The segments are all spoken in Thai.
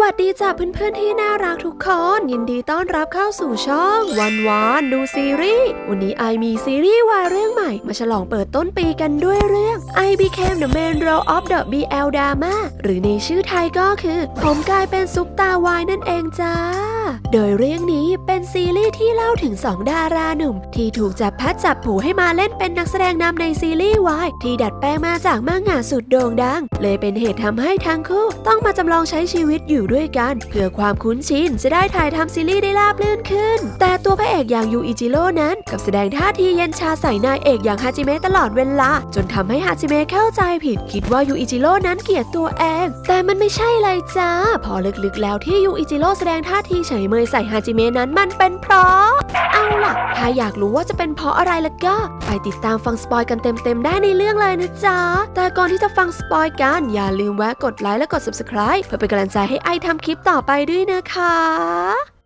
วัสดีจ้ะเพื่อนๆที่น่ารักทุกคน ยินดีต้อนรับเข้าสู่ช่องวันวานดูซีรีส์วันนี้ไอมีซีรีส์วายเรื่องใหม่ มาฉลองเปิดต้นปีกันด้วยเรื่อง I became the main role of the BL drama หรือในชื่อไทยก็คือ ผมกลายเป็นซุปตาวายนั่นเองจ้า โดยเรื่องนี้เป็นซีรีส์ที่เล่าถึง2ดาราหนุ่ม ที่ถูกจับพัดจับผูให้มาเล่นเป็นนักแสดงนำในซีรีส์วายที่ดัดแปลงมาจากมังงะสุดโด่งดัง เลยเป็นเหตุทำให้ทั้งคู่ต้องมาจำลองใช้ชีวิตอยู่ด้วยกัน เพื่อความคุ้นชินจะได้ถ่ายทำซีรีส์ได้ราบรื่นขึ้น แต่ตัวพระเอกอย่างยูอิจิโร่นั้นกับแสดงท่าทีเย็นชาใส่นายเอกอย่างฮาจิเมะตลอดเวลา จนทำให้ฮาจิเมะเข้าใจผิดคิดว่ายูอิจิโร่นั้นเกลียดตัวเอง แต่มันไม่ใช่เลยจ้าพอลึกๆแล้วที่ยูอิจิโร่แสดงท่าทีเฉยเมยใส่ฮาจิเมะนั้นมันเป็นเพราะ เอาล่ะ ถ้าอยากรู้ว่าจะเป็นเพราะอะไรล่ะก็ ไปติดตามฟังสปอยกันเต็มๆได้ในเรื่องเลยนะจ๊ะ แต่ก่อนที่จะฟังสปอยกัน อย่าลืมแวะกดไลค์และกด subscribe เพื่อเป็นกำลังใจให้ไอทำคลิปต่อไปด้วยนะคะ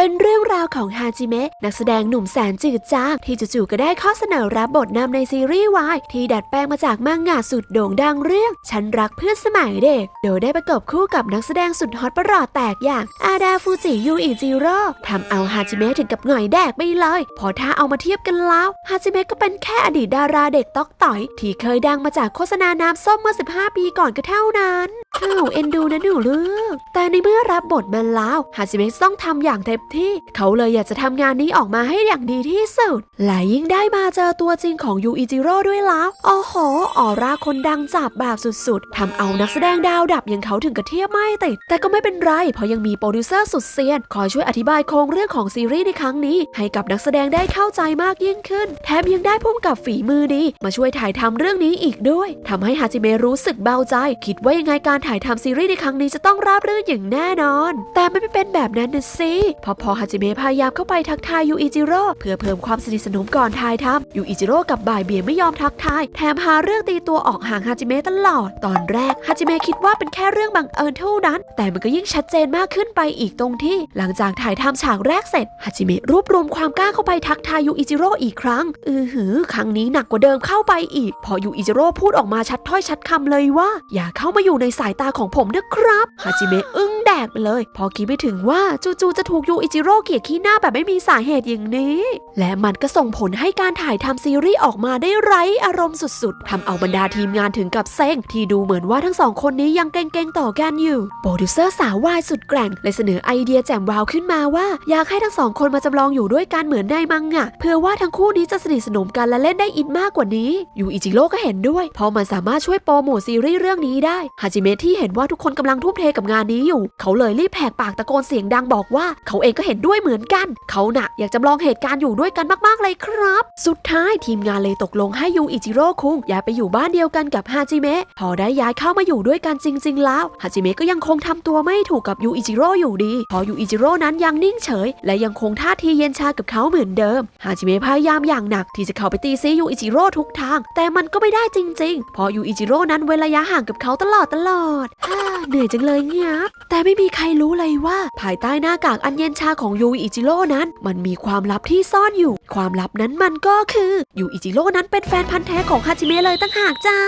เป็นเรื่องราวของฮาจิเมะนักแสดงหนุ่มแสนจืดจางที่จู่ๆก็ได้ข้อเสนอรับบทนำในซีรีส์วายที่ดัดแปลงมาจากมังงะสุดโด่งดังเรื่อง ฉันรักเพื่อนสมัยเด็ก โดยได้ประกบคู่กับนักแสดงสุดฮอตประหลอดแตกอย่างอาดาฟูจิยูอิจิโร่ทำเอาฮาจิเมะถึงกับหงอยแดกไปเลย พอถ้าเอามาเทียบกันแล้วฮาจิเมะก็เป็นแค่อดีตดาราเด็กต๊อกต่อย ที่เคยดังมาจากโฆษณาน้ำส้มเมื่อ 15 ปีก่อนก็เท่านั้นอ้าวเอ็นดูนะหนูลูกแต่ในเมื่อรับบทมาแล้วฮาจิเมะต้องทำอย่างเต็มที่เขาเลยอยากจะทำงานนี้ออกมาให้อย่างดีที่สุด และยิ่งได้มาเจอตัวจริงของยูอิจิโร่ด้วยแล้วโอ้โหออร่าคนดังจับแบบสุดๆทำเอานักแสดงดาวดับอย่างเขาถึงกระเทียบไม่ติด แต่ก็ไม่เป็นไร เพราะยังมีโปรดิวเซอร์สุดเซียน คอยช่วยอธิบายโครงเรื่องของซีรีส์ในครั้งนี้ ให้กับนักแสดงได้เข้าใจมากยิ่งขึ้น แถมยังได้พุ่มกับฝีมือดี มาช่วยถ่ายทำเรื่องนี้อีกด้วยทำให้ฮาจิเมะรู้สึกเบาใจ คิดว่ายังไงการถ่ายทำซีรีส์ในครั้งนี้จะต้องราบรื่นอย่างแน่นอน แต่ไม่เป็นแบบนั้นนะสิเพอพอฮาจิเมะพยายามเข้าไปทักทายยูอิจิโร่เพื่อเพิ่มความสนิทสนมก่อนถ่ายทำยูอิจิโร่กับบ่ายเบียไม่ยอมทักทาย แถมหาเรื่องตีตัวออกห่างฮาจิเมะตลอด ตอนแรกฮาจิเมะคิดว่าเป็นแค่เรื่องบังเอิญเท่านั้น แต่มันก็ยิ่งชัดเจนมากขึ้นไปอีกตรงที่ หลังจากถ่ายทำฉากแรกเสร็จฮาจิเมะรวบรวมความกล้าเข้าไปทักทายยูอิจิโร่อีกครั้ง อือหือ ครั้งนี้หนักกว่าเดิมเข้าไปอีก พอยูอิจิโร่พูดออกมาชัดถ้อยชัดคำเลยว่า อย่าเข้ามาอยู่ในสายตาของผมนะครับฮาจิเมะอึ้ง แดกไปเลย พอคิดไม่ถึงว่าจู่ๆจะถูกยูอิจิโร่เกลียดขี้หน้าแบบไม่มีสาเหตุอย่างนี้ และมันก็ส่งผลให้การถ่ายทำซีรีส์ออกมาได้ไร้อารมณ์สุดๆทำเอาบรรดาทีมงานถึงกับเซ็งที่ดูเหมือนว่าทั้งสองคนนี้ยังเก่งๆต่อกันอยู่ โปรดิวเซอร์สาววายสุดแกร่งเลยเสนอไอเดียแจ่มวาวขึ้นมาว่า อยากให้ทั้งสองคนมาจำลองอยู่ด้วยกันเหมือนในมังงะเพื่อว่าทั้งคู่นี้จะสนิทสนมกันและเล่นได้อินมากกว่านี้ยูอิจิโร่ก็เห็นด้วยเพราะมันสามารถช่วยโปรโมทซีรีส์เรื่องนี้ได้ฮาจิเมะที่เห็นว่าทุกคนกำลังทุ่มเทกับงานนี้อยู่เขาเลยรีบแหกปากตะโกนเสียงดังบอกว่า เขาเองก็เห็นด้วยเหมือนกัน เขาหนักอยากจำลองเหตุการณ์อยู่ด้วยกันมากๆเลยครับ สุดท้ายทีมงานเลยตกลงให้ยูอิจิโร่คุงย้ายไปอยู่บ้านเดียวกันกับฮาจิเมะพอได้ย้ายเข้ามาอยู่ด้วยกันจริง ๆ แล้วฮาจิเมะก็ยังคงทำตัวไม่ถูกกับยูอิจิโร่อยู่ดี พอยูอิจิโร่นั้นยังนิ่งเฉย และยังคงท่าทีเย็นชากับเขาเหมือนเดิมฮาจิเมะพยายามอย่างหนักที่จะเข้าไปตีซียูอิจิโร่ทุกทาง แต่มันก็ไม่ได้จริง ๆ พอยูอิจิโร่นั้นเว้นระยะห่างกับเขาตลอดตลอดฮ่าเหนื่อยจังเลยเงียบแต่ไม่มีใครรู้เลยว่า ภายใต้หน้ากากอันเย็นชาของยูอิจิโร่นั้น มันมีความลับที่ซ่อนอยู่ ความลับนั้นมันก็คือยูอิจิโร่นั้นเป็นแฟนพันธ์แท้ของฮาจิเมะเลยตั้งหากจ้า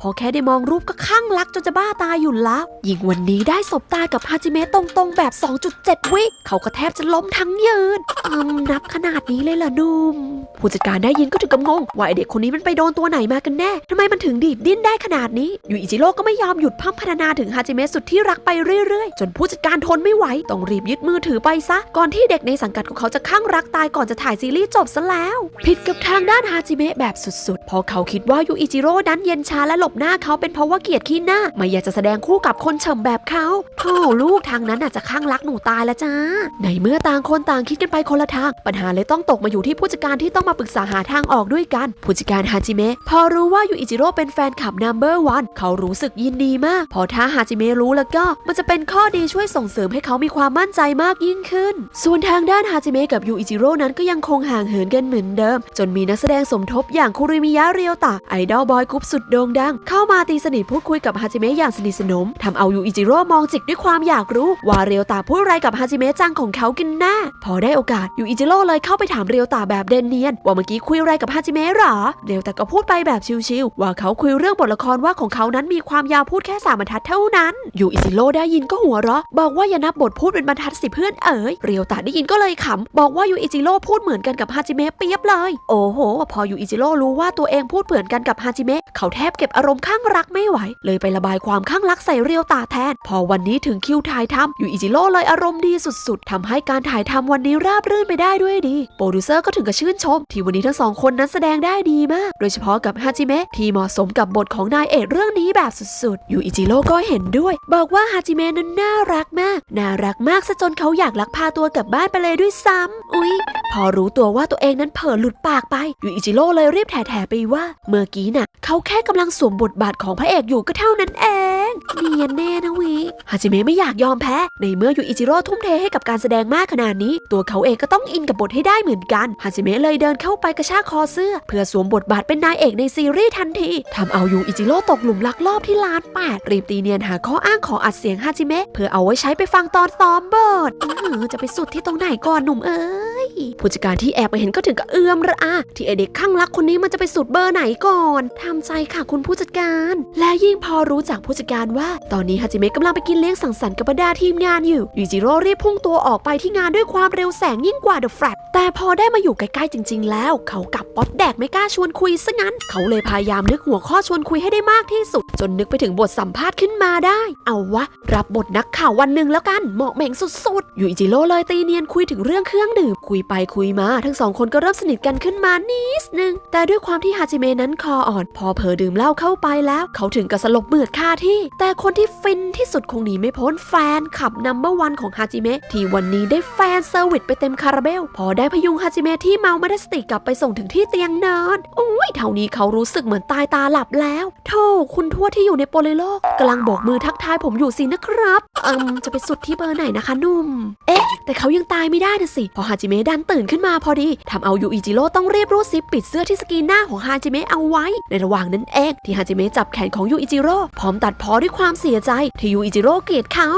พอแค่ได้มองรูปก็ข้างรักจนจะบ้าตายอยู่แล้วยิ่งวันนี้ได้สบตากับฮาจิเมะตรงๆแบบ 2.7 วิเขาก็แทบจะล้มทั้งยืนอืมนับขนาดนี้เลยเหรอนุ่มผู้จัดการได้ยินก็ถึงกับงงว่าไอเด็กคนนี้มันไปโดนตัวไหนมากันแน่ทำไมมันถึงดีดดิ้นได้ขนาดนี้ยูอิจิโร่ก็ไม่ยอมหยุดพร่ำพรรณนาถึงฮาจิเมะสุดที่รักไปเรื่อยๆ จนผู้จัดการทนไม่ไหว ต้องรีบยึดมือถือไปซะ ก่อนที่เด็กในสังกัดของเขาจะข้างรักตายก่อนจะถ่ายซีรีส์จบซะแล้ว ผิดกับทางด้านฮาจิเมะแบบสุดๆ พอเขาคิดว่ายูอิจิโร่นั้นเย็นชาและหลบหน้าเขาเป็นเพราะว่าเกียดขี้หน้า ไม่อยากจะแสดงคู่กับคนเฉมแบบเขาโธ่ลูกทางนั้นอาจจะข้างรักหนูตายแล้วจ้า ในเมื่อต่างคนต่างคิดกันไปคนละทาง ปัญหาเลยต้องตกมาอยู่ที่ผู้จัดการที่ต้องมาปรึกษาหาทางออกด้วยกัน ผู้จัดการฮาจิเมะพอรู้ว่ายูอิจิโร่เป็นแฟนคลับนัมเบอร์วันเขารู้สึกยินดีมาก พอถ้าฮาจิเมะรู้แล้วก็มันจะเป็นข้อดีช่วยส่งเสริมให้เขามีความมั่นใจมากยิ่งขึ้น ส่วนทางด้านฮาจิเมะกับยูอิจิโร่นั้นก็ยังคงห่างเหินกันเหมือนเดิม จนมีนักแสดงสมทบอย่างคุริมิยะเรียวตะไอดอลบอยกรุ๊ปสุดโด่งดัง เข้ามาตีสนิทพูดคุยกับฮาจิเมะอย่างสนิทสนมทำเอายูอิจิโร่มองจิกด้วยความอยากรู้ ว่าเรียวตะพูดอะไรกับฮาจิเมะจังของเขากันแน่พอได้โอกาสยูอิจิโร่เลยเข้าไปถามเรียวตะแบบเดนเนียน ว่าเมื่อกี้คุยอะไรกับฮาจิเมะหรอเรียวตะก็พูดไปแบบชิวๆว่าเขาคุยเรื่องบทละครว่าของเขานั้นมีความยาวพูดแค่สามบรรทัดเท่านั้นยูอิจิโร่ได้ยินก็หัวเราะบอกว่าอย่านับบทพูดเป็นบรรทัดสิเพื่อนเอ๋ยเรียวตะได้ยินก็เลยขำ บอกว่ายูอิจิโร่พูดเหมือนกันกับฮาจิเมะเปียบเลย โอ้โห พอยูอิจิโร่รู้ว่าตัวเองพูดเหมือนกันกับฮาจิเมะเขาแทบเก็บอารมณ์ข้างรักไม่ไหว เลยไประบายความข้างรักใส่เรียวตาแทน พอวันนี้ถึงคิวถ่ายทำยูอิจิโร่เลยอารมณ์ดีสุดๆทำให้การถ่ายทำวันนี้ราบรื่นไปได้ด้วยดี โปรดิวเซอร์ก็ถึงกับชื่นชม ที่วันนี้ทั้งสองคนนั้นแสดงได้ดีมาก โดยเฉพาะกับฮาจิเมะที่เหมาะสมกับบทของนายเอกเรื่องนี้แบบสุดๆยูอิจิโร่ก็เห็นด้วย บอกว่าฮาจิเมะนั้นน่ารักมาก น่ารักมากซะจนเขาอยากลักพาตัวกลับบ้านไปเลยด้วยซ้ำอุ๊ย พอรู้ตัวว่าตัวเองนั้นเผลอหลุดปากไปยูอิจิโร่เลยรีบแถๆไปว่า เมื่อกี้น่ะ เขาแค่กำลังสวมบทบาทของพระเอกอยู่ก็เท่านั้นเองเนียนแน่นะวิฮาจิเมะไม่อยากยอมแพ้ ในเมื่อยูอิจิโร่ทุ่มเทให้กับการแสดงมากขนาดนี้ ตัวเขาเองก็ต้องอินกับบทให้ได้เหมือนกันฮาจิเมะเลยเดินเข้าไปกระชากคอเสื้อ เพื่อสวมบทบาทเป็นนายเอกในซีรีส์ทันทีทำเอายูอิจิโร่ตกหลุมรักรอบที่ล้านแปดรีบตีเนียนหาข้ออ้างขออัดเสียงฮาจิเมะเพื่อเอาไว้ใช้ไปฟังตอนซ้อมบทอื้อหือจะไปสุดที่ตรงไหนก่อนหนุ่มเอ้ย ผู้จัดการที่แอบมาเห็นก็ถึงกับเอื้อมระอา ที่ไอเด็กข้างรักคนนี้มันจะไปสุดเบอร์ไหนก่อนทำใจค่ะคุณผู้จัดการ และยิ่งพอรู้จากผู้จัดการว่า ตอนนี้ฮาจิเมะกำลังไปกินเลี้ยงสังสรรค์กับบรรดาทีมงานอยู่ยูจิโร่รีบพุ่งตัวออกไปที่งานด้วยความเร็วแสงยิ่งกว่าเดอะแฟลแต่พอได้มาอยู่ใกล้ๆจริง ๆ แล้ว เขากับป๊อตแดกไม่กล้าชวนคุยซะงั้น เขาเลยพยายามนึกหัวข้อชวนคุยให้ได้มากที่สุด จนนึกไปถึงบทสัมภาษณ์ขึ้นมาได้ เอาวะ รับบทนักข่าววันหนึ่งแล้วกันเหมาะเหม่งสุดๆยูจิโร่เลยตีเนียนคุยถึงเรื่องเครื่องดื่มคุยไปคุยมา ทั้งสองคนก็เริ่มสนิทกันขึ้นมานิดนึง แต่ด้วยความที่ฮาจิเมะนั้นคออ่อน พอเผลอดื่มเหล้าเข้าไปแล้ว เขาถึงกับสลบเหมือดคาที่ แต่คนที่ฟินที่สุดคงหนีไม่พ้นแฟนขับนัมเบอร์วันของฮาจิเมะที่วันนี้ได้แฟนเซอร์วิสไปเต็มคาราเบล พอได้พยุงฮาจิเมะที่เมาไม่ได้สติกลับไปส่งถึงที่เตียงนอนอุ้ยเท่านี้เขารู้สึกเหมือนตายตาหลับแล้วโธ่คุณทวดที่อยู่ในโปรเลโลกกำลังโบกมือทักทายผมอยู่สินะครับอิมจะไปสุดที่เบอร์ไหนนะคะนุ่ม เอ๊ะ แต่เขายังตายไม่ได้นะสิพอฮาจิเมะดันตื่นขึ้นมาพอดีทำเอายูอิจิโร่ต้องรีบรูดซิปปิดเสื้อที่สกีนหน้าของฮาจิเมะเอาไว้ ในระหว่างนั้นเองที่ฮาจิเมะจับแขนของยูอิจิโร่พร้อมตัดพ้อด้วยความเสียใจที่ยูอิจิโร่เกลียดเขา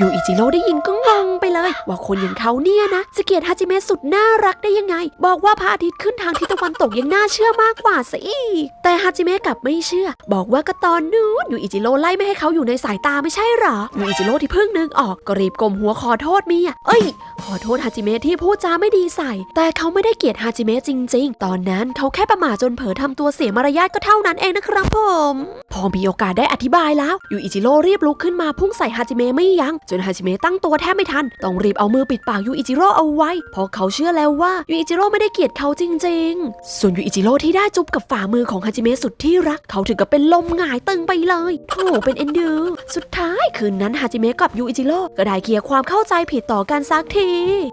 ยูอิจิโร่ได้ยินก็งงไปเลย ว่าคนอย่างเขาเนี่ยนะจะเกลียดฮาจิเมะสุดน่ารักได้ยังไง บอกว่าพระอาทิตย์ขึ้นทางทิศตะวันตกยังน่าเชื่อมากกว่าซะอีกแต่ฮาจิเมะกลับไม่เชื่อ บอกว่าก็ตอนนู้นยูอิจิโร่ไล่ไม่ให้เขาอยู่ในสายตาไม่ใช่หรอยูอิจิโร่ที่เพิ่งนึกออกก็รีบก้มหัวขอโทษเมียเอ้ย ขอโทษฮาจิเมะที่พูดจาไม่ดีใส่ แต่เขาไม่ได้เกลียดฮาจิเมะจริง ๆ ตอนนั้นเขาแค่ประมาทจนเผลอทำตัวเสียมารยาทก็เท่านั้นเองนะครับผม พอมีโอกาสได้อธิบายแล้วยูอิจิโร่รีบลุกขึ้นมาพุ่งใส่ฮาจิเมะไม่ยัง้งจนฮาจิเมะตั้งตัวแทบไม่ทัน ต้องรีบเอามือปิดปากยูอิจิโร่เอาไว้เพราะเขาเชื่อแล้วว่ายูอิจิโร่ไม่ได้เกลียดเขาจริง ๆ ส่วนยูอิจิโร่ที่ได้จุ๊บกับฝ่ามือของฮาจิเมะสุดที่รัก เขาถึงกับเป็นลมหงายตึงไปเลยโธ่เป็นเอ็นดู สุดท้ายคืนนั้นฮาจิเมะกับยูอิจิโร่ก็ได้เคลียร์ความเข้าใจผิดต่อกันสักที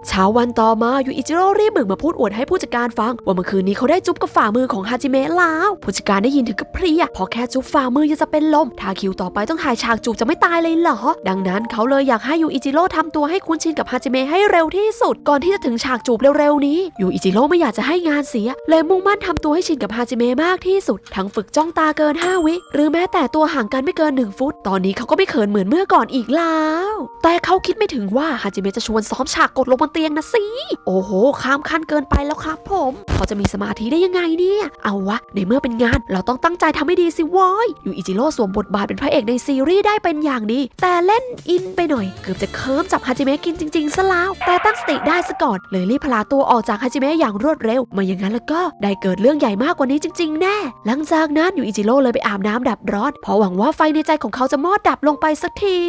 เช้าวันต่อมายูอิจิโร่รีบบึกมาพูดอวดให้ผู้จัดการฟัง ว่าเมื่อคืนนี้เขาได้จุ๊บกับฝ่ามือของฮาจิเมะแล้ว ผู้จัดการได้ยินถึงกับเพลียพอแค่จุ๊บฝ่ามือยังจะเป็นลมถ้าคิวต่อไปต้องถ่ายฉากจูบจะไม่ตายเลยเหรอ ดังนั้นเขาเลยอยากให้ยูอิจิโร่ทำตัวให้คุ้นชินกับฮาจิเมะให้เร็วที่สุด ก่อนที่จะถึงฉากจูบเร็วๆนี้ยูอิจิโร่ไม่อยากจะให้งานเสีย เลยมุ่งมั่นทำตัวให้ชินกับฮาจิเมะมากที่สุด ทั้งฝึกจ้องตาเกิน 5 วิ หรือแม้แต่ตัวห่างกันไม่เกิน 1 ฟุต ตอนนี้เขาก็ไม่เขินเหมือนเมื่อก่อนอีกแล้ว แต่เขาคิดไม่ถึงว่าฮาจิเมะจะชวนซ้อมฉากกดลงบนเตียงนะสิ โอ้โห ข้ามขั้นเกินไปแล้วครับผมเขาจะมีสมาธิได้ยังไงเนี่ย เอาวะ ในเมื่อเป็นงาน เราต้องตั้งใจทำให้ดีสิวอยยูอิจิโร่สวมบทบาทเป็นพระเอกในซีรีส์ได้เป็นอย่างดี แต่เล่นอินไปหน่อย เกือบจะเคิมจับฮาจิเมะกินจริงๆซะแล้ว แต่ตั้งสติได้ซะก่อน เลยรีบพลาตัวออกจากฮาจิเมะอย่างรวดเร็ว ไมาอย่างนั้นแล้วก็ได้เกิดเรื่องใหญ่มากกว่านี้จริง ๆ แน่ หลังจากนั้นยูอิจิโร่เลยไปอาบน้ำดับร้อน เพราะหวังว่าไฟในใจของเขาจะมอดดับลงไปสักที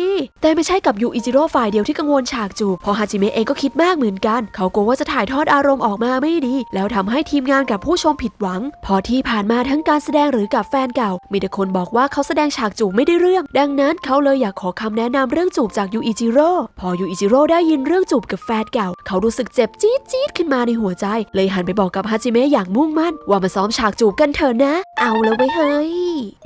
แต่ไม่ใช่กับยูอิจิโร่ฝ่ายเดียวที่กังวลฉากจูบเพราะฮาจิเมะเองก็คิดมากเหมือนกัน เขากลัวว่าจะถ่ายทอดอารมณ์ออกมาไม่ดี แล้วทำให้ทีมงานกับผู้ชมผิดหวัง พอที่ผ่านมาทั้งการแสดงหรือกับแฟนเก่า มีแต่คนบอกว่าเขาแสดงฉากจูบไม่ได้เรื่อง ดังนั้นเขาเลยอยากขอคำแนะนำเรื่องจูบจากยูอิจิโร่พอยูอิจิโร่ได้ยินเรื่องจูบกับแฟนเก่า เขารู้สึกเจ็บจี๊ดจี๊ดขึ้นมาในหัวใจ เลยหันไปบอกกับฮาจิเมะอย่างมุ่งมั่น ว่ามาซ้อมฉากจูบกันเถอะนะ เอาแล้วเว้ยเฮ้ย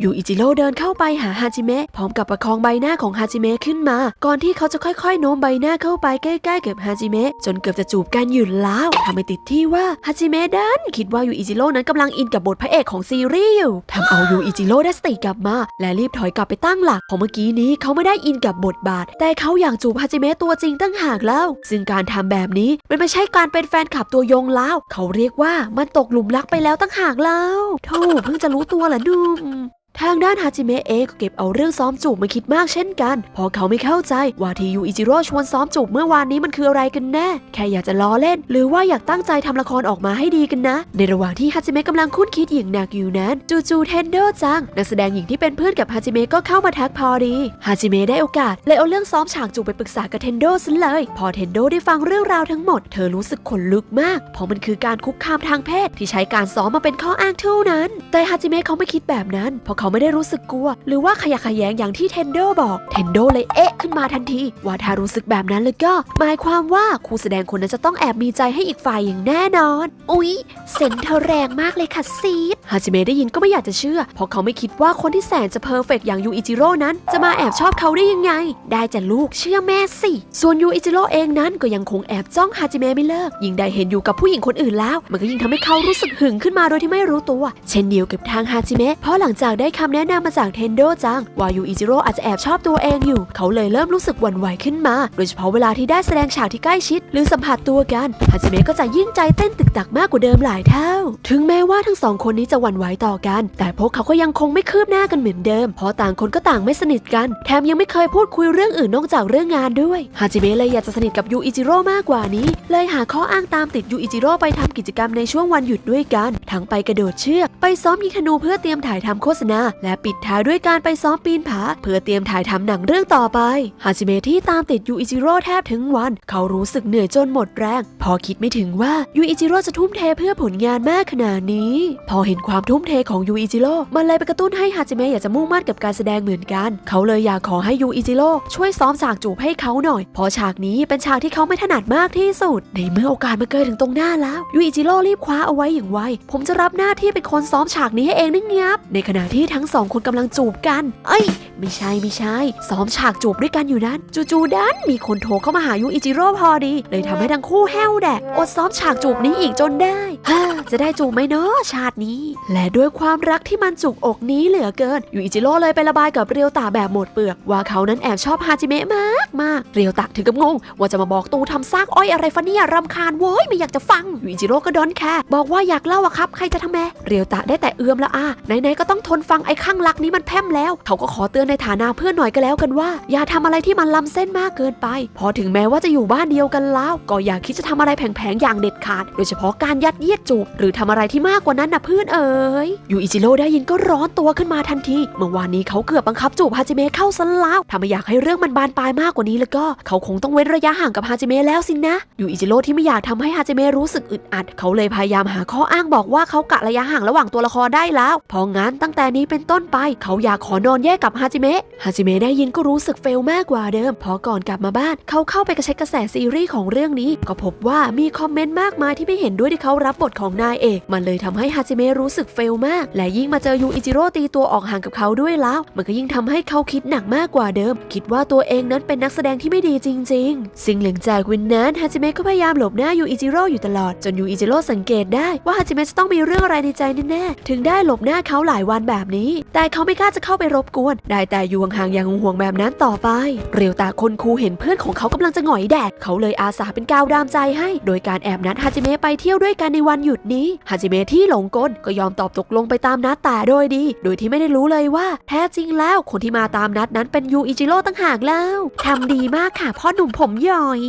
ยูอิจิโร่เดินเข้าไปหาฮาจิเมะพร้อมกับประคองใบหน้าของฮาจิเมะขึ้นมา ก่อนที่เขาจะค่อยๆโน้มใบหน้าเข้าไปใกล้ๆกับฮาจิเมะจนเกือบจะจูบกันอยู่แล้วทำให้ติดที่ว่าฮาจิเมะดันคิดว่ายูอิจิโร่นั้นกำลังอินกับบทพระเอกของซีรีส์อยู่ทำเอายูอิจิโร่ได้สติกลับมา และรีบถอยกลับไปตั้งหลักเพราะเมื่อกี้นี้เขาไม่ได้อินกับบทบาท แต่เขาอยากจูบฮาจิเมะตัวจริงตั้งหากแล้ว ซึ่งการทำแบบนี้มันไม่ใช่การเป็นแฟนคลับตัวยงแล้ว เขาเรียกว่ามันตกหลุมรักไปแล้วตั้งหากแล้วโธ่เพิ่งจะรู้ตัวเหรอหนุ่ม ทางด้านฮาจิเมะเองก็เก็บเอาเรื่องซ้อมจูบมาคิดมากเช่นกันเพอเขาไม่เข้าใจว่าที่ยูอิจิโร่ชวนซ้อมจูบเมื่อวานนี้มันคืออะไรกันแน่ แค่อยากจะล้อเล่น หรือว่าอยากตั้งใจทำละครออกมาให้ดีกันนะ ในระหว่างที่ฮาจิเมะกำลังคุ้นคิดอย่างหนักอยู่นั้น จู่ๆเทนโดจัง นักแสดงหญิงที่เป็นเพื่อนกับฮาจิเมะก็เข้ามาทักพอดีฮาจิเมะได้โอกาสเลยเอาเรื่องซ้อมฉากจูบไปปรึกษากับเทนโดซะเลย พอเทนโดได้ฟังเรื่องราวทั้งหมดเธอรู้สึกขนลุกมาก เพราะมันคือการคุกคามทางเพศที่ใช้การซ้อมมาเป็นข้ออ้างเท่านั้น แต่ฮาจิเมะเขาไม่คิดแบบนั้นเพราะเขาไม่ได้รู้สึกกลัว หรือว่าขยะแขยงอย่างที่เทนโดบอก เทนโดเลยเอ๊ะขึ้นมาทันที ว่าถ้ารู้สึกแบบนั้นแล้วก็ หมายความว่าครูแสดงคนนั้นจะต้องแอบมีใจให้อีกฝ่ายอย่างแน่นอน อุ๊ยเซนเธอแรงมากเลยค่ะซีดฮาจิเมะได้ยินก็ไม่อยากจะเชื่อ เพราะเขาไม่คิดว่าคนที่แสนจะเพอร์เฟกต์อย่างยูอิจิโร่นั้น จะมาแอบชอบเขาได้ยังไง ได้แต่ลูกเชื่อแม่สิ ส่วนยูอิจิโร่เองนั้นก็ยังคงแอบจ้องฮาจิเมะไม่เลิก ยิ่งได้เห็นอยู่กับผู้หญิงคนอื่นแล้ว มันก็ยิ่งทำให้เขารู้สึกหึงขึ้นมาโดยที่ไม่รู้ตัว เช่นเดียวกับทางฮาจิเมะเพราะหลังจากได้คำแนะนำมาจากเทนโดจังวายูอิจิโร่อาจจะแอบชอบตัวเองอยู่ เขาเลยเริ่มรู้สึกหวั่นไหวขึ้นมา โดยเฉพาะเวลาที่ได้แสดงฉากที่ใกล้ชิด หรือสัมผัสตัวกันฮาจิเมะก็จะยิ่งใจเต้นตึกตักมากกว่าเดิมหลายเท่า ถึงแม้ว่าทั้งสองคนนี้จะหวั่นไหวต่อกัน แต่พวกเขาก็ยังคงไม่คืบหน้ากันเหมือนเดิม เพราะต่างคนก็ต่างไม่สนิทกัน แถมยังไม่เคยพูดคุยเรื่องอื่นนอกจากเรื่องงานด้วยฮาจิเมะเลยอยากจะสนิทกับยูอิจิโร่มากกว่านี้ เลยหาข้ออ้างตามติดยูอิจิโร่ไปทำกิจกรรมในช่วงวันหยุดด้วยกัน ทั้งไปกระโดดเชือก ไปซ้อมยิงธนูเพื่อเตรียมถ่ายทำโฆษณาและปิดท้ายด้วยการไปซ้อมปีนผา เพื่อเตรียมถ่ายทำหนังเรื่องต่อไปฮาจิเมะที่ตามติดยูอิจิโร่แทบถึงวัน เขารู้สึกเหนื่อยจนหมดแรง พอคิดไม่ถึงว่ายูอิจิโร่จะทุ่มเทเพื่อผลงานมากขนาดนี้ พอเห็นความทุ่มเทของยูอิจิโร่มันเลยไปกระตุ้นให้ฮาจิเมะอยากจะมุ่งมั่นกับการแสดงเหมือนกัน เขาเลยอยากขอให้ยูอิจิโร่ช่วยซ้อมฉากจูบให้เขาหน่อยเพราะฉากนี้เป็นฉากที่เขาไม่ถนัดมากที่สุด ในเมื่อโอกาสมาเกิดถึงตรงหน้าแล้วยูอิจิโร่รีบคว้าเอาไว้อย่างไวผมจะรับหน้าที่เป็นคนซ้อมฉากนี้ให้เองนะงับในขณะที่ทั้งสองคนกำลังจูบกัน เอ้ย ไม่ใช่ไม่ใช่ ซ้อมฉากจูบด้วยกันอยู่นั้น จู่ๆดันมีคนโทรเข้ามาหายูอิจิโร่พอดี เลยทำให้ทั้งคู่แห้วแดกอดซ้อมฉากจูบนี้อีกจนได้ฮ่าจะได้จูบไหมเนาะชาตินี้ และด้วยความรักที่มันจุกอกนี้เหลือเกินยูอิจิโร่เลยไประบายกับเรียวตาแบบหมดเปลือก ว่าเขานั้นแอบชอบฮาจิเมะมากมากเรียวตาถึงกับงง ว่าจะมาบอกตูทำซากอ้อยอะไรฟะเนี่ยรำคาญโว้ยไม่อยากจะฟังยูอิจิโร่ก็ดอนแค่บอกว่าอยากเล่าอะครับใครจะทำแมเรียวตาได้แต่เอื้อมละอาไหนๆก็ต้องทนฟังไอ้ข้างรักนี้มันแพร่มแล้ว เขาก็ขอเตือนในฐานะเพื่อนหน่อยก็แล้วกันว่า อย่าทำอะไรที่มันล้ำเส้นมากเกินไป พอถึงแม้ว่าจะอยู่บ้านเดียวกันแล้ว ก็อย่าคิดจะทำอะไรแผลงๆอย่างเด็ดขาด โดยเฉพาะการยัดเยียดจูบหรือทำอะไรที่มากกว่านั้นนะเพื่อนเอ๋ยยูอิจิโร่ได้ยินก็ร้อนตัวขึ้นมาทันที เมื่อวานนี้เขาเกือบบังคับจูบฮาจิเมะเข้าซะแล้วถ้าไม่อยากให้เรื่องมันบานปลายมากกว่านี้แล้วก็เขาคงต้องเว้นระยะห่างกับฮาจิเมะแล้วสินะยูอิจิโร่ที่ไม่อยากทำให้ฮาจิเมะรู้สึกอึดอัด เขาเลยพยายามหาข้ออ้างบอกว่าเขากะระยะห่างระหว่างตัวละครได้แล้วพราะงั้นตั้งแต่นี้เป็นต้นไป เขาอยากขอนอนแยกกับฮาจิเมะ ฮาจิเมะได้ยินก็รู้สึกเฟลมากกว่าเดิมเพอก่อนกลับมาบ้าน เขาเข้าไปกระเช็คกระแสซีรีส์ของเรื่องนี้ ก็พบว่ามีคอมเมนต์มากมายที่ไม่เห็นด้วยที่เขารับบทของนายเอก มันเลยทำให้ฮาจิเมะรู้สึกเฟลมาก และยิ่งมาเจอยูอิจิโร่ตีตัวออกห่างกับเขาด้วยแล้ว มันก็ยิ่งทำให้เขาคิดหนักมากกว่าเดิม คิดว่าตัวเองนั้นเป็นนักแสดงที่ไม่ดีจริง ๆ สิ่งหลังจากวันนั้นฮาจิเมะก็พยายามหลบหน้ายูอิจิโร่อยู่ตลอด จนยูอิจิโร่สังเกตได้ว่าฮาจิเมะจะต้องมีเรื่องอะไรในใจแน่ๆ ถึงได้หลบหน้าเขาหลายวันแบบนี้แต่เขาไม่กล้าจะเข้าไปรบกวน ได้แต่อยู่ห่างๆอย่างห่วงแบบนั้นต่อไป เรียวตาคนคูเห็นเพื่อนของเขากำลังจะหงอยแดด เขาเลยอาสาเป็นกาวดามใจให้ โดยการแอบนัดฮาจิเมะไปเที่ยวด้วยกันในวันหยุดนี้ ฮาจิเมะที่หลงกลก็ยอมตอบตกลงไปตามนัดแต่โดยดี โดยที่ไม่ได้รู้เลยว่า แท้จริงแล้วคนที่มาตามนัดนั้นเป็นยูอิจิโร่ตั้งหากแล้วทำดีมากค่ะพ่อหนุ่มผมย่อย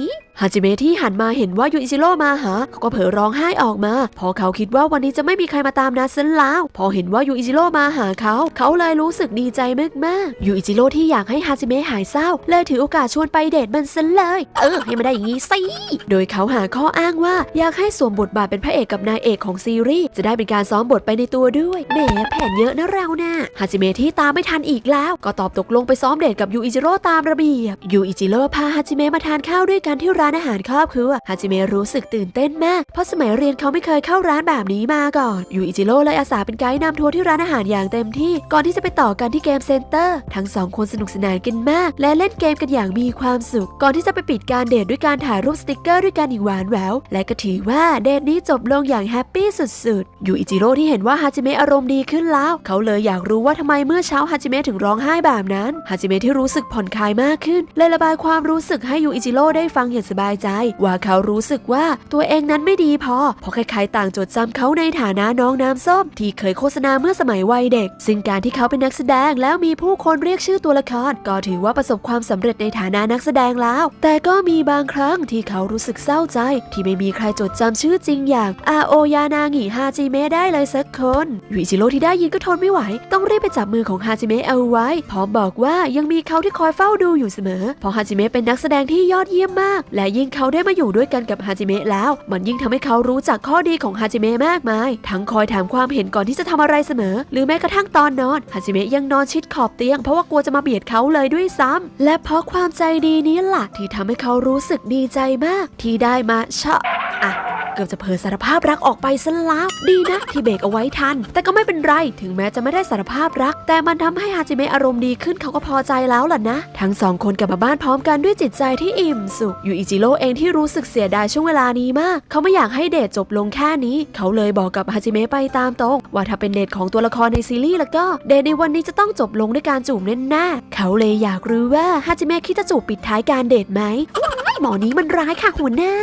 ฮาจิเมะที่หันมาเห็นว่ายูอิจิโร่มาหาเขาก็เผลอร้องไห้ออกมาเพอเขาคิดว่าวันนี้จะไม่มีใครมาตามนัดซะแล้ว พอเห็นว่ายูอิจิโร่มาหาเขา เขาเลยรู้สึกดีใจมากๆยูอิจิโร่ที่อยากให้ฮาจิเมะหายเศร้า เลยถือโอกาสชวนไปเดทมันซะเลย เออ ให้มันได้อย่างงี้สิโดยเขาหาข้ออ้างว่าอยากให้สวมบทบาทเป็นพระเอกกับนายเอกของซีรีส์จะได้เป็นการซ้อมบทไปในตัวด้วยแหมแผนเยอะนะเรานะ่ะฮาจิเมะที่ตามไม่ทันอีกแล้ว ก็ตอบตกลงไปซ้อมเดทกับยูอิจิโร่ตามระเบียบยูอิจิโร่พาฮาจิเมะมาทานข้าวด้วยกันที่ร้านร้านอาหารครอบครัวฮาจิเมะรู้สึกตื่นเต้นมาก เพราะสมัยเรียนเขาไม่เคยเข้าร้านแบบนี้มาก่อนยูอิจิโร่เลยอาสาเป็นไกด์นำทัวร์ที่ร้านอาหารอย่างเต็มที่ ก่อนที่จะไปต่อกันที่เกมเซ็นเตอร์ ทั้งสองคนสนุกสนานกันมาก และเล่นเกมกันอย่างมีความสุข ก่อนที่จะไปปิดการเดทด้วยการถ่ายรูปสติกเกอร์ด้วยกันอย่างหวานแหวว และก็ถือว่าเดทนี้จบลงอย่างแฮปปี้สุดๆยูอิจิโร่ที่เห็นว่าฮาจิเมะอารมณ์ดีขึ้นแล้ว เขาเลยอยากรู้ว่าทำไมเมื่อเช้าฮาจิเมะถึงร้องไห้แบบนั้นฮาจิเมะที่รู้สึกผ่อนคลายมากขึ้นเลยระบายความรู้สึกให้ยูอิจิโร่ได้ฟังอย่างสบายใจ ว่าเขารู้สึกว่าตัวเองนั้นไม่ดีพอ เพราะใครๆต่างจดจำเขาในฐานะน้องน้ำส้ม ที่เคยโฆษณาเมื่อสมัยวัยเด็ก ซึ่งการที่เขาเป็นนักแสดงแล้วมีผู้คนเรียกชื่อตัวละคร ก็ถือว่าประสบความสำเร็จในฐานะนักแสดงแล้ว แต่ก็มีบางครั้งที่เขารู้สึกเศร้าใจ ที่ไม่มีใครจดจำชื่อจริงอย่างอาโอยานางิฮาจิเมะได้เลยสักคนยูอิจิโร่ที่ได้ยินก็ทนไม่ไหว ต้องรีบไปจับมือของฮาจิเมะเอาไว้ พร้อมบอกว่ายังมีเขาที่คอยเฝ้าดูอยู่เสมอ เพราะฮาจิเมะเป็นนักแสดงที่ยอดเยี่ยมมาก และยิ่งเขาได้มาอยู่ด้วยกันกับฮาจิเมะแล้ว มันยิ่งทำให้เขารู้จักข้อดีของฮาจิเมะมากมาย ทั้งคอยถามความเห็นก่อนที่จะทำอะไรเสมอ หรือแม้กระทั่งตอนนอนฮาจิเมะยังนอนชิดขอบเตียงเพราะว่ากลัวจะมาเบียดเขาเลยด้วยซ้ำและเพราะความใจดีนี้ล่ะที่ทำให้เขารู้สึกดีใจมาก ที่ได้มาชะอะเกือบจะเผยสารภาพรักออกไปซะแล้วดีนะที่เบรกเอาไว้ทัน แต่ก็ไม่เป็นไรถึงแม้จะไม่ได้สารภาพรัก แต่มันทำให้ฮาจิเมะอารมณ์ดีขึ้นเขาก็พอใจแล้วล่ะนะ ทั้งสองคนกลับมาบ้านพร้อมกันด้วยจิตใจที่อิ่มสุขยูอิจิิโร่เองที่รู้สึกเสียดายช่วงเวลานี้มาก เขาไม่อยากให้เดทจบลงแค่นี้ เขาเลยบอกกับฮาจิเมะไปตามตรง ว่าถ้าเป็นเดทของตัวละครในซีรีส์แล้วก็ เดทในวันนี้จะต้องจบลงด้วยการจูบแน่ๆเขาเลยอยากรู้ว่าฮาจิเมะคิดจะจูบปิดท้ายการเดทไหมหมอนี้มันร้ายค่ะหัวหน้า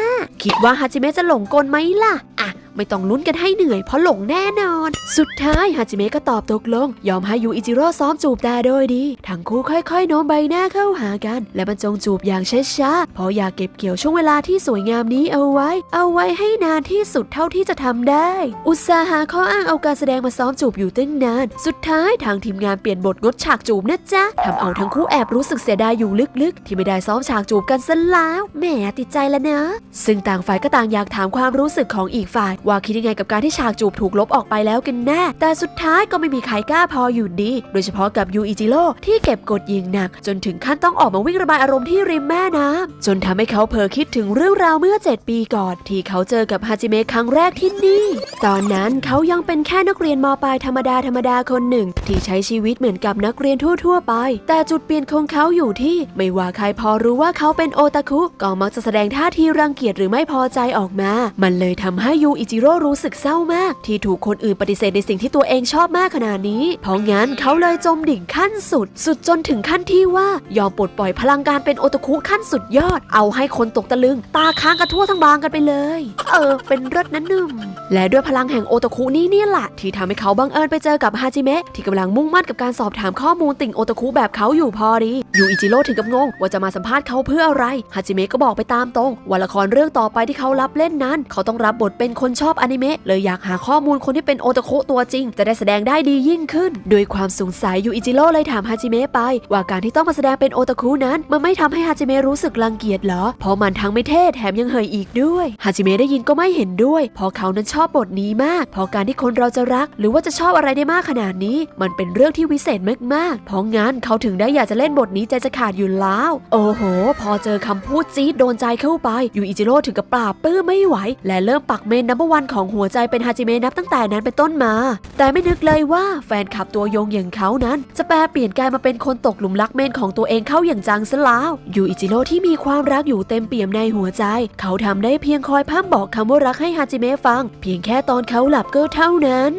คิดว่าฮาจิเมะจะหลงกลไหมล่ะ อะ ไม่ต้องลุ้นกันให้เหนื่อยเพราะหลงแน่นอน สุดท้ายฮาจิเมะก็ตอบตกลง ยอมให้ยูอิจิโร่ซ้อมจูบแต่โดยดี ทั้งคู่ค่อยๆโน้มใบหน้าเข้าหากัน และบรรจงจูบอย่างช้าๆเพราะอยากเก็บเกี่ยวช่วงเวลาที่สวยงามนี้เอาไว้ เอาไว้ให้นานที่สุดเท่าที่จะทำได้ อุตสาหาข้ออ้างเอาการแสดงมาซ้อมจูบอยู่ตั้งนาน สุดท้ายทางทีมงานเปลี่ยนบทงดฉากจูบนะจ๊ะทำเอาทั้งคู่แอบรู้สึกเสียดายอยู่ลึกๆ ที่ไม่ได้ซ้อมฉากจูบกันซะแล้วแหมติดใจแล้วนะ ซึ่งต่างฝ่ายก็ต่างอยากถามความรู้สึกของอีกฝ่ายว่าคิดยังไงกับการที่ฉากจูบถูกลบออกไปแล้วกันแน่ แต่สุดท้ายก็ไม่มีใครกล้าพออยู่ดี โดยเฉพาะกับยูอิจิโร่ที่เก็บกดยิงหนัก จนถึงขั้นต้องออกมาวิ่งระบายอารมณ์ที่ริมแม่น้ำจนทำให้เขาเผลอคิดถึงเรื่องราวเมื่อ 7 ปีก่อน ที่เขาเจอกับฮาจิเมะครั้งแรกที่นี่ ตอนนั้นเขายังเป็นแค่นักเรียนมปลายธรรมดาธรรมดาคนหนึ่ง ที่ใช้ชีวิตเหมือนกับนักเรียนทั่ว ๆ ไป แต่จุดเปลี่ยนของเขาอยู่ที่ ไม่ว่าใครพอรู้ว่าเขาเป็นโอตาคุก็มักจะแสดงท่าทีรังเกียจหรือไม่พอใจออกมา มันเลยทำให้ยูอิจิโร่รู้สึกเศร้ามาก ที่ถูกคนอื่นปฏิเสธในสิ่งที่ตัวเองชอบมากขนาดนี้ เพราะงั้นเขาเลยจมดิ่งขั้นสุด สุดจนถึงขั้นที่ว่ายอมปลดปล่อยพลังการเป็นโอตาคุขั้นสุดยอด เอาให้คนตกตะลึง ตาค้างกันทั่วทั้งบางกันไปเลย เออ เป็นรถนั้นหนึ่งและด้วยพลังแห่งโอตาคุนี้นี่แหละที่ทำให้เขาบังเอิญไปเจอกับฮาจิเมะที่กำลังมุ่งมั่นกับการสอบถามข้อมูลติ่งโอตาคุแบบเขาอยู่พอดียูอิจิโร่ถึงกับงงว่าจะมาสัมภาษณ์เขาเพื่ออะไรฮาจิเมะก็บอกไปตามตรงว่าละครเรื่องต่อไปที่เขารับเล่นนั้น เขาต้องรับบทเป็นคนชอบอนิเมะเลยอยากหาข้อมูลคนที่เป็นโอตาคุตัวจริง จะได้แสดงได้ดียิ่งขึ้นด้วยความสงสัยยูอิจิโร่เลยถามฮาจิเมะไป ว่าการที่ต้องมาแสดงเป็นโอตาคุนั้น มันไม่ทำให้ฮาจิเมะรู้สึกรังเกียจเหรอ เพราะมันทั้งไม่เท่แถมยังเหยอีกด้วยฮาจิเมะได้ยินก็ไม่เห็นด้วย เพราะเขานั้นชอบบทนี้มาก เพราะการที่คนเราจะรัก หรือว่าจะชอบอะไรได้มากขนาดนี้ มันเป็นเรื่องที่วิเศษมากๆเพราะงั้นเขาถึงได้อยากจะเล่นบทนี้ใจจะขาดอยู่แล้ว โอ้โห พอเจอคำพูดจี๊ดโดนใจเข้าไปยูอิจิโร่ถึงกับปราบปื้มไม่ไหว และเริ่มปักเมนนับวันของหัวใจเป็นฮาจิเมะนับตั้งแต่นั้นเป็นต้นมา แต่ไม่นึกเลยว่าแฟนคลับตัวยงอย่างเขานั้น จะแปลเปลี่ยนกลายมาเป็นคนตกหลุมรักเมนของตัวเองเข้าอย่างจังซะแล้วยูอิจิโร่ที่มีความรักอยู่เต็มเปี่ยมในหัวใจ เขาทำได้เพียงคอยพร่ำบอกคำว่ารักให้ฮาจิเมะฟัง เพียงแค่ตอนเขาหลับก็เท่านั้น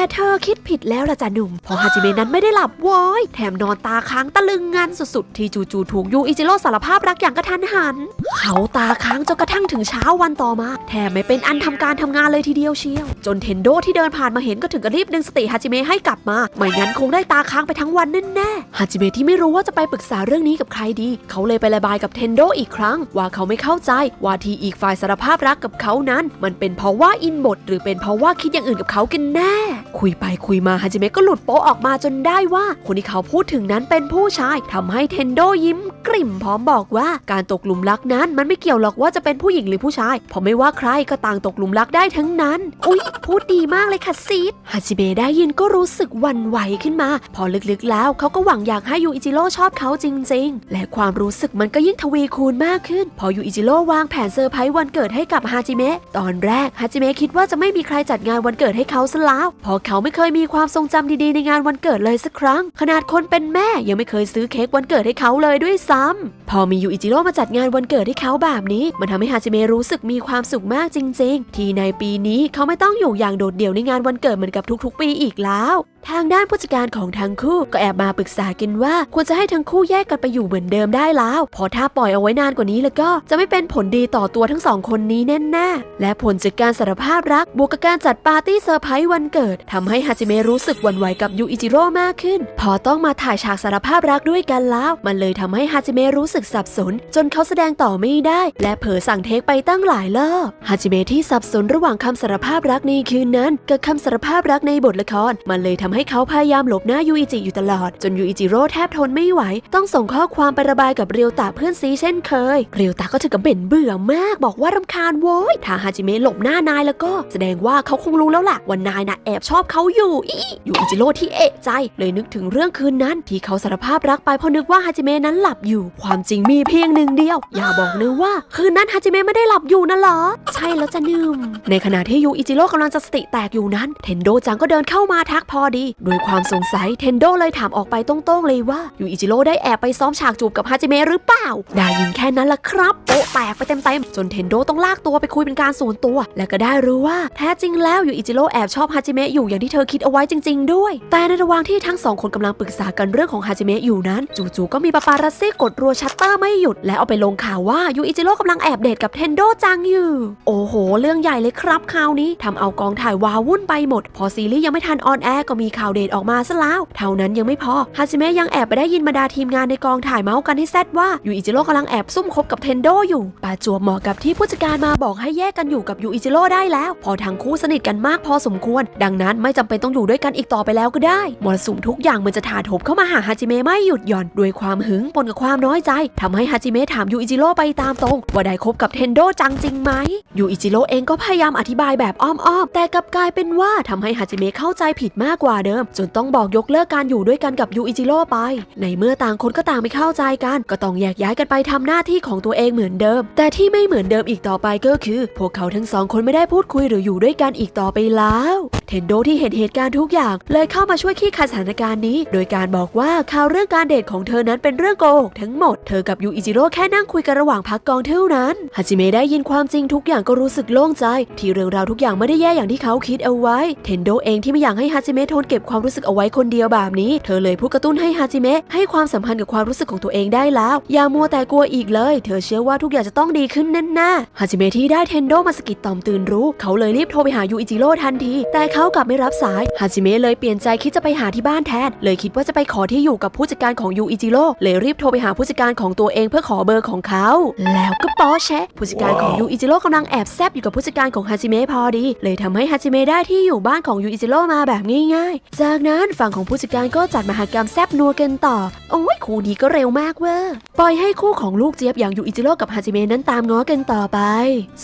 แต่เธอคิดผิดแล้วล่ะจ้ะหนุ่ม เพราะฮาจิเมะนั้นไม่ได้หลับโว้ย แถมนอนตาค้างตะลึงงันสุดๆ ที่จู่ๆถูกยูอิจิโร่สารภาพรักอย่างกระทันหัน เขาตาค้างจนกระทั่งถึงเช้าวันต่อมา แถมไม่เป็นอันทำการทำงานเลยทีเดียวเชียว จนเทนโดที่เดินผ่านมาเห็นก็ถึงกับรีบดึงสติฮาจิเมะให้กลับมา ไม่งั้นคงได้ตาค้างไปทั้งวันแน่ๆ ฮาจิเมะที่ไม่รู้ว่าจะไปปรึกษาเรื่องนี้กับใครดี เขาเลยไประบายกับเทนโดอีกครั้ง ว่าเขาไม่เข้าใจว่าที่อีกฝ่ายสารภาพรักกับเขานั้น มันเป็นเพราะว่าอินบทหรือเป็นเพราะว่าคิดอย่างอื่นกับเขากันแน่คุยไปคุยมาฮาจิเมะก็หลุดโป๊ะออกมาจนได้ว่า คนที่เขาพูดถึงนั้นเป็นผู้ชายทำให้เทนโดยิ้มกริ่มพร้อมบอกว่าการตกหลุมรักนั้นมันไม่เกี่ยวหรอกว่าจะเป็นผู้หญิงหรือผู้ชาย เพราะไม่ว่าใครก็ต่างตกหลุมรักได้ทั้งนั้น อุ๊ย พูดดีมากเลยค่ะซีดฮาจิเมะได้ยินก็รู้สึกหวันไหวขึ้นมา พอลึกๆแล้วเขาก็หวังอยากให้ยูอิจิโร่ชอบเขาจริง ๆ และความรู้สึกมันก็ยิ่งทวีคูณมากขึ้น พอยูอิจิโร่วางแผนเซอร์ไพรส์วันเกิดให้กับฮาจิเมะตอนแรกฮาจิเมะคิดว่าจะไม่มีใครจัดงานวันเกิดให้เขาซะแล้วพอเขาไม่เคยมีความทรงจำดีๆในงานวันเกิดเลยสักครั้ง ขนาดคนเป็นแม่ยังไม่เคยซื้อเค้กวันเกิดให้เขาเลยด้วยซ้ำพอมียูอิจิโร่มาจัดงานวันเกิดให้เขาแบบนี้ มันทำให้ฮาจิเมะรู้สึกมีความสุขมากจริง ๆ ที่ในปีนี้เขาไม่ต้องอยู่อย่างโดดเดี่ยวในงานวันเกิดเหมือนกับทุกๆ ปีอีกแล้วทางด้านผู้จัดการของทั้งคู่ก็แอบมาปรึกษากันว่า ควรจะให้ทั้งคู่แยกกันไปอยู่เหมือนเดิมได้แล้ว พอถ้าปล่อยเอาไว้นานกว่านี้แล้วก็จะไม่เป็นผลดีต่อตัวทั้งสองคนนี้แน่ๆ และผลจากการสารภาพรักบวกกับการจัดปาร์ตี้เซอร์ไพรส์วันเกิดทำให้ฮาจิเมะรู้สึกหวั่นไหวกับยูอิจิโร่มากขึ้น พอต้องมาถ่ายฉากสารภาพรักด้วยกันแล้ว มันเลยทำให้ฮาจิเมะรู้สึกสับสน จนเขาแสดงต่อไม่ได้ และเผลอสั่งเทคไปตั้งหลายรอบฮาจิเมะที่สับสนระหว่างคำสารภาพรักในคืนนั้นกับคำสารภาพรักในบทละครมันเลยทำให้เขาพยายามหลบหน้ายูอิจิอยู่ตลอด จนยูอิจิโร่แทบทนไม่ไหว ต้องส่งข้อความไประบายกับเรียวตาเพื่อนซีเช่นเคย เรียวตาก็ถึงกับเบ่นเบื่อมากบอกว่ารำคาญโว้ยถ้าฮาจิเมะหลบหน้านายแล้วก็ แสดงว่าเขาคงรู้แล้วล่ะว่านายน่ะแอบชอบเขาอยู่อียูอิจิโร่ที่เอะใจ เลยนึกถึงเรื่องคืนนั้น ที่เขาสารภาพรักไปเพราะนึกว่าฮาจิเมะนั้นหลับอยู่ ความจริงมีเพียงหนึ่งเดียว อย่าบอกนะว่า คืนนั้นฮาจิเมะไม่ได้หลับอยู่นะเหรอ ใช่แล้วจะนืมในขณะที่ยูอิจิโร่กำลังจะสติแตกอยู่นั้นเทนโดจังก็เดินเข้ามาทักพอดีด้วยความสงสัยเทนโดเลยถามออกไปตรงๆเลยว่ายูอิจิโร่ได้แอบไปซ้อมฉากจูบกับฮาจิเมะหรือเปล่า ได้ยินแค่นั้นละครับ แตกไปเต็มๆจนเทนโดต้องลากตัวไปคุยเป็นการส่วนตัว และก็ได้รู้ว่าแท้จริงแล้วอยู่อิจิโร่แอบชอบฮาจิเมะอยู่อย่างที่เธอคิดเอาไว้จริง ๆ ด้วย แต่ในระหว่างที่ทั้งสองคนกำลังปรึกษากันเรื่องของฮาจิเมะอยู่นั้น จู่ๆก็มีปาปารัสซี่กดรัวชัตเตอร์ไม่หยุด และเอาไปลงข่าวว่ายูอิจิโร่กำลังแอบเดทกับเทนโดจังอยู่ โอ้โห เรื่องใหญ่เลยครับคราวนี้ทำเอากองถ่ายวาวุ่นไปหมด พอซีรีส์ยังไม่ทันออนแอร์ก็มีข่าวเดทออกมาซะแล้ว เท่านั้นยังไม่พอฮาจิเมะยังแอบไปได้ยินบรรดาทีมงานในกองถ่ายเมาส์กันให้แซดว่ายูอิจิโร่กำลังแอบซุ่มคบกับเทนโดอยู่ประจวบเหมาะกับที่ผู้จัดการมาบอกให้แยกกันอยู่กับยูอิจิโร่ได้แล้ว พอทั้งคู่สนิทกันมากพอสมควร ดังนั้นไม่จำเป็นต้องอยู่ด้วยกันอีกต่อไปแล้วก็ได้มรสุมทุกอย่างมันจะถาโถมเข้ามาหาฮาจิเมะไม่หยุดหย่อนด้วยความหึงปนกับความน้อยใจทำให้ฮาจิเมะถามยูอิจิโร่ไปตามตรง ว่าได้คบกับเทนโดจังจริงไหมยูอิจิโร่เองก็พยายามอธิบายแบบอ้อมๆแต่กลับกลายเป็นว่าทำให้ฮาจิเมะเข้าใจผิดมากกว่าเดิม จนต้องบอกยกเลิกการอยู่ด้วยกันกับยูอิจิโร่ไป ในเมื่อต่างคนก็ต่างไม่เข้าใจกัน ก็ต้องแยกย้ายกันไปทำหน้าที่ของตัวเองเหมือนเดิม แต่ที่ไม่เหมือนเดิมอีกต่อไปก็คือ พวกเขาทั้งสองคนไม่ได้พูดคุยหรืออยู่ด้วยกันอีกต่อไปแล้วเทนโดที่เห็นเหตุการณ์ทุกอย่าง เลยเข้ามาช่วยขี้คายสถานการณ์นี้ โดยการบอกว่าข่าวเรื่องการเดทของเธอนั้นเป็นเรื่องโกหกทั้งหมด เธอกับยูอิจิโร่แค่นั่งคุยกันระหว่างพักกองเท่านั้นฮาจิเมะได้ยินความจริงทุกอย่างก็รู้สึกโล่งใจ ที่เรื่องราวทุกอย่างไม่ได้แย่อย่างที่เขาคิดเอาไว้ เทนโดเองที่ไม่อยากให้ฮาจิเมะทนเก็บความรู้สึกเอาไว้คนเดียวแบบนี้ เธอเลยพูดกระตุ้นให้ฮาจิเมะให้ความสัมพันธ์กับความรู้สึกของตัวเองได้แล้ว อย่ามัวแต่กลัวอีกเลย เธอเชื่อว่าทุกอย่างจะต้องดีขึ้นแน่ๆฮาจิเมะที่ได้เทนโดมาสะกิดต่อมตื่นรู้ เขาเลยรีบโทรไปหายูอิจิโร่ทันที แต่เขากลับไม่รับสายฮาจิเมะเลยเปลี่ยนใจคิดจะไปหาที่บ้านแทน เลยคิดว่าจะไปขอที่อยู่กับผู้จัดการของยูอิจิโร่เลยรีบโทรไปหาผู้จัดการของตัวเองเพื่อขอเบอร์ของเขา แล้วก็ปอแชะผู้จัดการของยูอิจิโร่กำลังแอบแซบอยู่กับผู้จัดการของฮาจิเมะพอดี เลยทำให้ฮาจิเมะได้ที่อยู่บ้านของยูอิจิโร่มาแบบง่ายๆ จากนั้นฝั่งของผู้จัดการก็จัดมหกรรมแซบนัวกันต่อ โอ้ยคู่นี้ก็เร็วมากเว้ยปล่อยให้คู่ของลูกเจี๊ยบอย่างยูอิจิโร่กับฮาจิเมะนั้นตามง้อกันต่อไป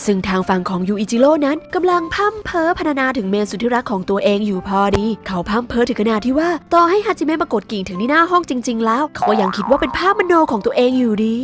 ซึ่งทางฝั่งของยูอิจิโร่นั้นกำลังพั่มเพ้อพรรณนาถึงเมนสุดที่รักของตัวเองอยู่พอดี เขาพั่มเพ้อถึงขนาดที่ว่า ต่อให้ฮาจิเมะมากดกิ่งถึงที่หน้าห้องจริง ๆ แล้ว เขาก็ยังคิดว่าเป็นภาพมโนของตัวเองอยู่ดี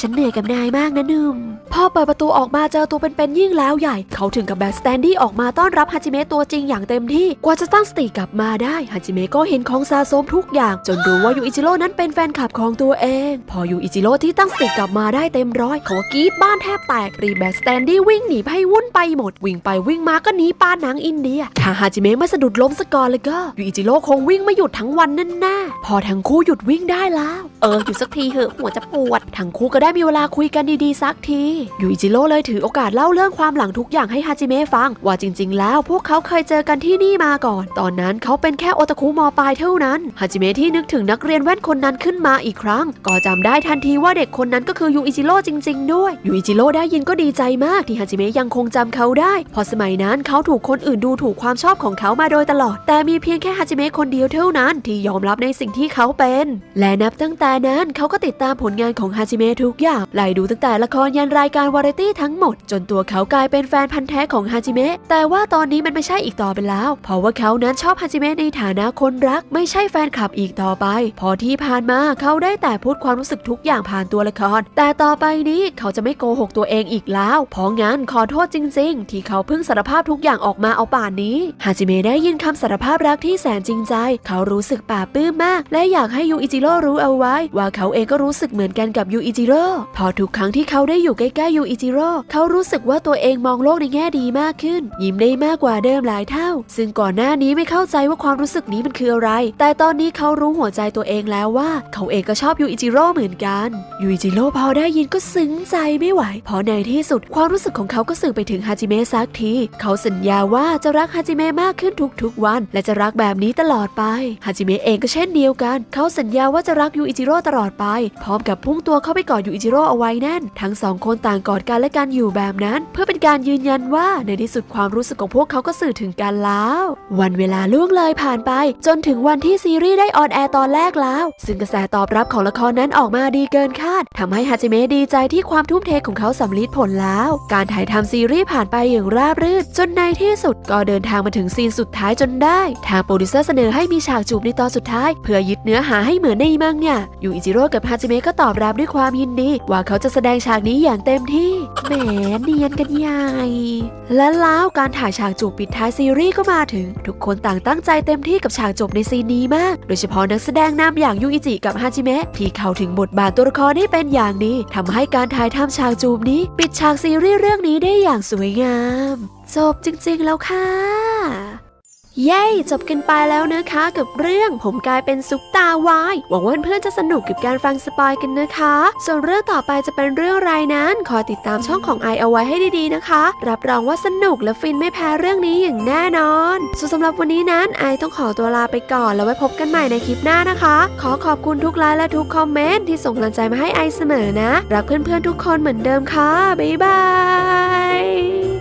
ฉันเหนื่อยกับนายมากนะนุ่มพอเปิดประตูออกมาเจอตัวเป็นๆยิ่งแล้วใหญ่ เขาถึงกับแบกสแตนดี้ออกมาต้อนรับฮาจิเมะตัวจริงอย่างเต็มที่ กว่าจะตั้งสติกลับมาได้ฮาจิเมะก็เห็นของสะสมทุกอย่าง จนรู้ว่ายูอิจิโร่นั้นเป็นแฟนคลับของตัวเอง พอยูอิจิโร่ที่ตั้งสติกลับมาได้เต็มร้อยเขาก็กรีดบ้านแทบแตกรีบแบกสแตนดี้วิ่งหนีไปให้วุ่นไปหมด วิ่งไปวิ่งมาก็หนีปาหนังอินเดียถ้าฮาจิเมะไม่สะดุดล้มซะก่อนเลยก็ยูอิจิโร่คงวิ่งไม่หยุดทั้งวันแน่ๆพอทั้งคู่หยุดวิ่งได้แล้ว เออหยุดสักทีเหอะหัวจะปวด ทั้งคู่ก็ได้มีเวลาคุยกันดีๆสักทียูอิจิโร่เลยถือโอกาสเล่าเรื่องความหลังทุกอย่างให้ฮาจิเมะฟัง ว่าจริง ๆ แล้วพวกเขาเคยเจอกันที่นี่มาก่อน ตอนนั้นเขาเป็นแค่โอตาคุมอปลายเท่านั้นฮาจิเมะที่นึกถึงนักเรียนแว่นคนนั้นขึ้นมาอีกครั้ง ก็จำได้ทันทีว่าเด็กคนนั้นก็คือยูอิจิโร่จริง ๆ ด้วยยูอิจิโร่ได้ยินก็ดีใจมากที่ฮาจิเมะยังคงจำเขาได้ พอสมัยนั้นเขาถูกคนอื่นดูถูกความชอบของเขามาโดยตลอด แต่มีเพียงแค่ฮาจิเมะคนเดียวเท่านั้นที่ยอมรับในสิ่งที่เขาเป็น และนับตั้งแต่นั้นเขาก็ติดตามผลงานของฮาจิเมะทุกอย่างไล่ดูตั้งแต่ละครยันรายการวาไรตี้ทั้งหมด จนตัวเขากลายเป็นแฟนพันธ์แท้ของฮาจิเมะแต่ว่าตอนนี้มันไม่ใช่อีกต่อไปแล้ว เพราะว่าเขานั้นชอบฮาจิเมะในฐานะคนรัก ไม่ใช่แฟนคลับอีกต่อไป พอที่ผ่านมาเขาได้แต่พูดความรู้สึกทุกอย่างผ่านตัวละคร แต่ต่อไปนี้เขาจะไม่โกหกตัวเองอีกแล้ว เพราะงั้นขอโทษจริง ๆ ที่เขาเพิ่งสารภาพทุกอย่างออกมาเอาป่านนี้ ฮาจิเมะได้ยินคำสารภาพรักที่แสนจริงใจ เขารู้สึกปลาปื้มมาก และอยากให้ยูอิจิโร่รู้เอาไว้ ว่าเขาเองก็รู้สึกเหมือนกันกับยูอิจิโร่ พอทุกครั้งที่เขาได้อยู่ใกล้ๆยูอิจิโร่ เขารู้สึกว่าตัวเองมองโลกในแง่ดีมากขึ้น ยิ้มได้มากกว่าเดิมหลายเท่า ซึ่งก่อนหน้านี้ไม่เข้าใจว่าความรู้สึกนี้มันคืออะไร แต่ตอนนี้เขารู้หัวใจตัวเองแล้วว่า เขาเองก็ชอบยูอิจิโร่เหมือนกัน ยูอิจิโร่พอได้ยินก็ซึ้งใจไม่ไหว เพราะในที่สุดความรู้สึกของเขาก็สื่อไปถึงฮาจิเมะสักที เขาสัญญาว่าจะรักฮาจิเมะมากขึ้นทุกๆวัน และจะรักแบบนี้ตลอดไป ฮาจิเมะเองก็เช่นเดียวกัน เขาสัญญาว่าจะรักยูอิจิโร่ตลอดไป พร้อมกับพุ่งตัวเข้าไปกอดยูอิจิโร่เอาไว้แน่น ทั้งสองคนต่างกอดกันและกันอยู่แบบนั้น เพื่อเป็นการยืนยันว่าในที่สุดความรู้สึกของพวกเขาก็สื่อถึงกันแล้ว วันเวลาล่วงเลยผ่านไป จนถึงวันที่ซีรีส์ได้ออนแอร์ตอนแรกแล้ว ซึ่งกระแสตอบรับของละครนั้นออกมาดีเกินคาดทำให้ฮาจิเมะดีใจที่ความทุ่มเทของเขาสำลิดผลแล้ว การถ่ายทำซีรีส์ผ่านไปอย่างราบรื่น จนในที่สุดก็เดินทางมาถึงซีนสุดท้ายจนได้ ทางโปรดิวเซอร์เสนอให้มีฉากจูบในตอนสุดท้าย เพื่อยึดเนื้อหาให้เหมือนในมังเนี่ยยูอิจิโร่กับฮาจิเมะก็ตอบรับด้วยความยินดี ว่าเขาจะแสดงฉากนี้อย่างเต็มที่แหมเนียนกันใหญ่และแล้วการถ่ายฉากจูบปิดท้ายซีรีส์ก็มาถึง ทุกคนต่างตั้งใจเต็มที่กับฉากจบในซีนนี้มาก โดยเฉพาะนักแสดงนำอย่างยูอิจิกับฮาจิเมะที่เข้าถึงบทบาทตัวละครได้เป็นอย่างดีทำให้การถ่ายทำฉากจูบนี้ ปิดฉากซีรีส์เรื่องนี้ได้อย่างสวยงาม จบจริงๆแล้วค่ะ เย้จบกันไปแล้วนะคะ กับเรื่องผมกลายเป็นซุปตาวายหวังว่าเพื่อนๆจะสนุกกับการฟังสปอยกันนะคะ ส่วนเรื่องต่อไปจะเป็นเรื่องอะไรนั้นคอยติดตามช่องของไอเอาไว้ให้ดีๆนะคะ รับรองว่าสนุกและฟินไม่แพ้เรื่องนี้อย่างแน่นอนส่วนสำหรับวันนี้นั้นไอต้องขอตัวลาไปก่อนแล้วไว้พบกันใหม่ในคลิปหน้านะคะ ขอขอบคุณทุกไลค์และทุกคอมเมนต์ที่ส่งกำลังใจมาให้ไอเสมอนะรักเพื่อนๆทุกคนเหมือนเดิมค่ะบ๊ายบาย